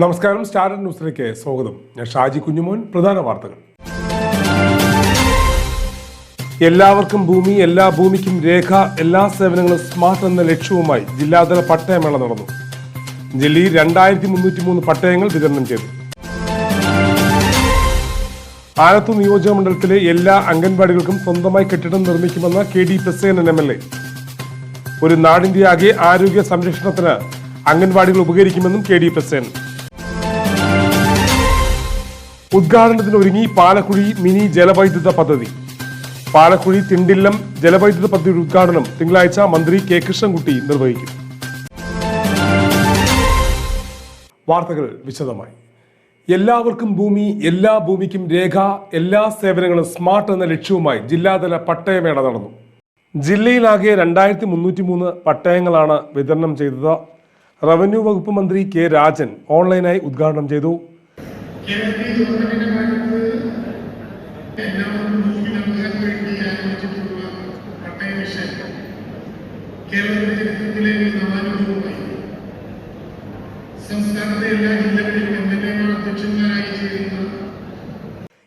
നമസ്കാരം സ്റ്റാർ ന്യൂസിലേക്ക് സ്വാഗതം. ഞാൻ ഷാജി കുഞ്ഞുമോൻ പ്രധാന വാർത്തകൾ. എല്ലാവർക്കും ഭൂമി എല്ലാ ഭൂമിക്കും രേഖ എല്ലാ സേവനങ്ങളും സ്മാർട്ട് എന്ന ലക്ഷ്യവുമായി ജില്ലാതല പട്ടയമേള നടന്നു. ജില്ലയിൽ രണ്ടായിരത്തി മുന്നൂറ്റി മൂന്ന് പട്ടയങ്ങൾ വിതരണം ചെയ്തു. ആലത്തൂർ നിയോജക മണ്ഡലത്തിലെ എല്ലാ അംഗൻവാടികൾക്കും സ്വന്തമായി കെട്ടിടം നിർമ്മിക്കുമെന്ന K D Prasenan M L A. ഒരു നാടിന്റെ ആകെ ആരോഗ്യ സംരക്ഷണത്തിന് അംഗൻവാടികൾ ഉപകരിക്കുമെന്നും കെ ഡി പ്രസേനൻ ഉദ്ഘാടനത്തിന് ഒരുങ്ങി പാലക്കുഴി മിനി ജലവൈദ്യുത പദ്ധതി. പാലക്കുഴി തിണ്ടില്ലം ജലവൈദ്യുത പദ്ധതിയുടെ ഉദ്ഘാടനം തിങ്കളാഴ്ച മന്ത്രി കെ കൃഷ്ണൻകുട്ടി നിർവഹിക്കും. വാർത്തകൾ വിശദമായി. എല്ലാവർക്കും ഭൂമി എല്ലാ ഭൂമിക്കും രേഖ എല്ലാ സേവനങ്ങളും സ്മാർട്ട് എന്ന ലക്ഷ്യവുമായി ജില്ലാതല പട്ടയമേള നടന്നു. ജില്ലയിലാകെ രണ്ടായിരത്തി മുന്നൂറ്റി മൂന്ന് പട്ടയങ്ങളാണ് വിതരണം ചെയ്തത്. റവന്യൂ വകുപ്പ് മന്ത്രി കെ രാജൻ ഓൺലൈനായി ഉദ്ഘാടനം ചെയ്തു. കേരളത്തിന്റെ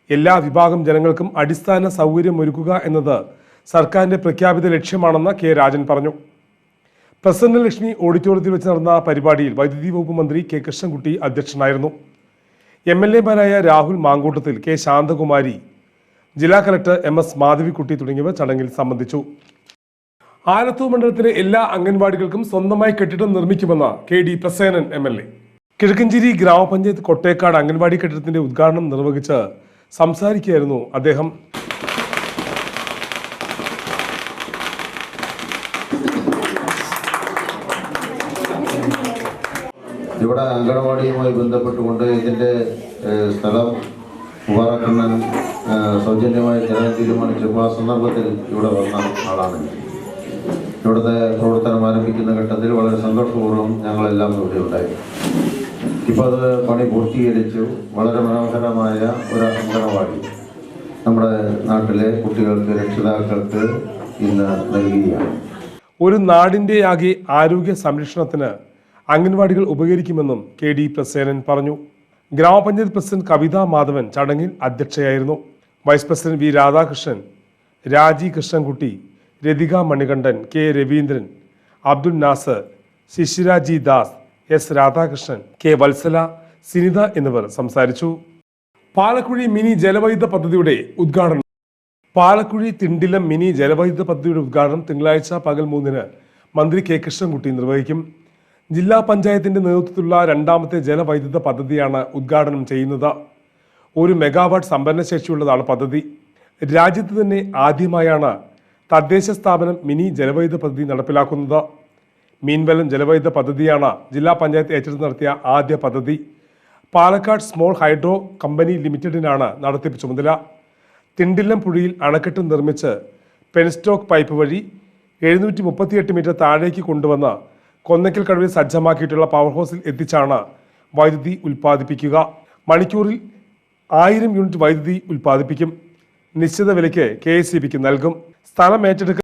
എല്ലാ വിഭാഗം ജനങ്ങൾക്കും അടിസ്ഥാന സൗകര്യം ഒരുക്കുക എന്നത് സർക്കാരിന്റെ പ്രഖ്യാപിത ലക്ഷ്യമാണെന്ന് കെ രാജൻ പറഞ്ഞു. പ്രസന്നലക്ഷ്മി ഓഡിറ്റോറിയത്തിൽ വെച്ച് നടന്ന പരിപാടിയിൽ വൈദ്യുതി വകുപ്പ് മന്ത്രി കെ കൃഷ്ണൻകുട്ടി അധ്യക്ഷനായിരുന്നു. എം എൽ എമാരായ രാഹുൽ മാങ്കൂട്ടത്തിൽ കെ ശാന്തകുമാരി ജില്ലാ കലക്ടർ എം എസ് മാധവിക്കുട്ടി തുടങ്ങിയവർ ചടങ്ങിൽ സംബന്ധിച്ചു. ആലത്തൂർ മണ്ഡലത്തിലെ എല്ലാ അംഗൻവാടികൾക്കും സ്വന്തമായി കെട്ടിടം നിർമ്മിക്കുമെന്ന K D Prasenan M L A. Kizhakkanchery ഗ്രാമപഞ്ചായത്ത് കൊട്ടേക്കാട് അംഗൻവാടി കെട്ടിടത്തിന്റെ ഉദ്ഘാടനം നിർവഹിച്ച് സംസാരിക്കുകയായിരുന്നു അദ്ദേഹം. ഇവിടെ അങ്കണവാടിയുമായി ബന്ധപ്പെട്ടുകൊണ്ട് ഇതിന്റെ സ്ഥലം മുബാറക്കണ്ണൻ സൗജന്യമായി തരാൻ തീരുമാനിച്ചപ്പോൾ ആ സന്ദർഭത്തിൽ ഇവിടെ വന്ന ആളാണ്. ഇവിടുത്തെ പ്രവർത്തനം ആരംഭിക്കുന്ന ഘട്ടത്തിൽ വളരെ സന്തോഷപൂർവം ഞങ്ങളെല്ലാം ഇവിടെ ഉണ്ടായി. ഇപ്പോൾ അത് പണി പൂർത്തീകരിച്ചു. വളരെ മനോഹരമായ ഒരു അങ്കണവാടി നമ്മുടെ നാട്ടിലെ കുട്ടികൾക്ക് രക്ഷിതാക്കൾക്ക് ഇന്ന് നൽകുകയാണ് ഒരു നാടിന്റെ ആകെ ആരോഗ്യ സംരക്ഷണത്തിന് അംഗൻവാടികൾ ഉപകരിക്കുമെന്നും കെ ഡി പ്രസേനൻ പറഞ്ഞു. ഗ്രാമപഞ്ചായത്ത് പ്രസിഡന്റ് കവിത മാധവൻ ചടങ്ങിൽ അധ്യക്ഷയായിരുന്നു. Vice president V Radhakrishnan Raji Krishnankutty Rathika Manikandan K Raveendran Abdul Nasar Sisiraji Das S Radhakrishnan K Vatsala Sinitha എന്നിവർ സംസാരിച്ചു. പാലക്കുഴി മിനി ജലവൈദ്യുത പദ്ധതിയുടെ ഉദ്ഘാടനം പാലക്കുഴി തിണ്ടിലം മിനി ജലവൈദ്യുത പദ്ധതിയുടെ ഉദ്ഘാടനം തിങ്കളാഴ്ച പകൽ മൂന്നിന് മന്ത്രി കെ കൃഷ്ണൻകുട്ടി നിർവഹിക്കും. ജില്ലാ പഞ്ചായത്തിന്റെ നേതൃത്വത്തിലുള്ള രണ്ടാമത്തെ ജലവൈദ്യുത പദ്ധതിയാണ് ഉദ്ഘാടനം ചെയ്യുന്നത്. ഒരു മെഗാവാട്ട് സംഭരണശേഷിയുള്ളതാണ് പദ്ധതി. രാജ്യത്ത് തന്നെ ആദ്യമായാണ് തദ്ദേശ സ്ഥാപനം മിനി ജലവൈദ്യുത പദ്ധതി നടപ്പിലാക്കുന്നത്. മീൻവലം ജലവൈദ്യുത പദ്ധതിയാണ് ജില്ലാ പഞ്ചായത്ത് ഏറ്റെടുത്ത് നടത്തിയ ആദ്യ പദ്ധതി. പാലക്കാട് സ്മോൾ ഹൈഡ്രോ കമ്പനി ലിമിറ്റഡിനാണ് നടത്തിപ്പ് ചുമതല തിണ്ടില്ലം പുഴയിൽ അണക്കെട്ട് നിർമ്മിച്ച് പെൻസ്റ്റോക്ക് പൈപ്പ് വഴി എഴുന്നൂറ്റി മീറ്റർ താഴേക്ക് കൊണ്ടുവന്ന് കൊന്നക്കൽ കടവിൽ സജ്ജമാക്കിയിട്ടുള്ള പവർ ഹൗസിൽ എത്തിച്ചാണ് വൈദ്യുതി ഉൽപ്പാദിപ്പിക്കുക. മണിക്കൂറിൽ ആയിരം യൂണിറ്റ് വൈദ്യുതി ഉൽപ്പാദിപ്പിക്കും. നിശ്ചിത വിലയ്ക്ക് കെ എസ് നൽകും. സ്ഥലം ഏറ്റെടുക്കൽ